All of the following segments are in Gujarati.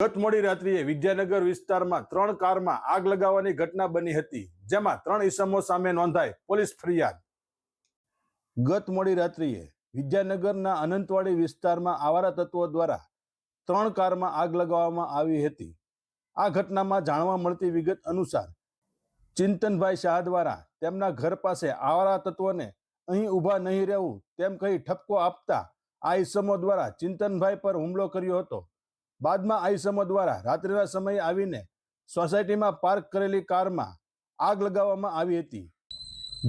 ગત મોડી રાત્રિએ વિદ્યાનગર વિસ્તારમાં ત્રણ કારમાં આગ લગાવવાની ઘટના બની હતી, જેમાં ત્રણ ઇસમો સામે નોંધાઈ પોલીસ ફરિયાદ. ગત મોડી રાત્રિએ વિદ્યાનગરના અનંતવાડી વિસ્તારમાં આવારા તત્વો દ્વારા ત્રણ કારમાં આગ લગાવવામાં આવી હતી. આ ઘટનામાં જાણવા મળતી વિગત અનુસાર, ચિંતનભાઈ શાહ દ્વારા તેમના ઘર પાસે આવારા તત્વોને અહીં ઊભા નહીં રહેવું તેમ કહી ઠપકો આપતા આ ઈસમો દ્વારા ચિંતનભાઈ પર હુમલો કર્યો હતો. બાદમાં આઈસમો ઈસમો દ્વારા રાત્રિના સમયે આવીને સોસાયટીમાં પાર્ક કરેલી કારમાં આગ લગાવવામાં આવી હતી.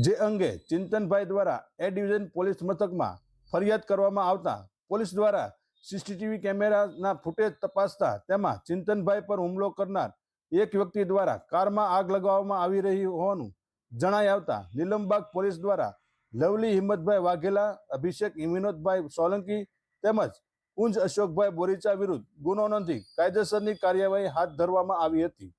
જે અંગે ચિંતનભાઈ દ્વારા એ ડિવિઝન પોલીસ મથકમાં ફરિયાદ કરવામાં આવતા પોલીસ દ્વારા સીસીટીવી કેમેરાના ફૂટેજ તપાસતા તેમાં ચિંતનભાઈ પર હુમલો કરનાર એક વ્યક્તિ દ્વારા કારમાં આગ લગાવવામાં આવી રહી હોવાનું જણાઈ આવતા નીલમબાગ પોલીસ દ્વારા લવલી હિંમતભાઈ વાઘેલા, અભિષેક વિનોદભાઈ સોલંકી તેમજ કુંજ અશોકભાઈ બોરીચા વિરુદ્ધ ગુનો નોંધી કાયદેસરની કાર્યવાહી હાથ ધરવામાં આવી હતી.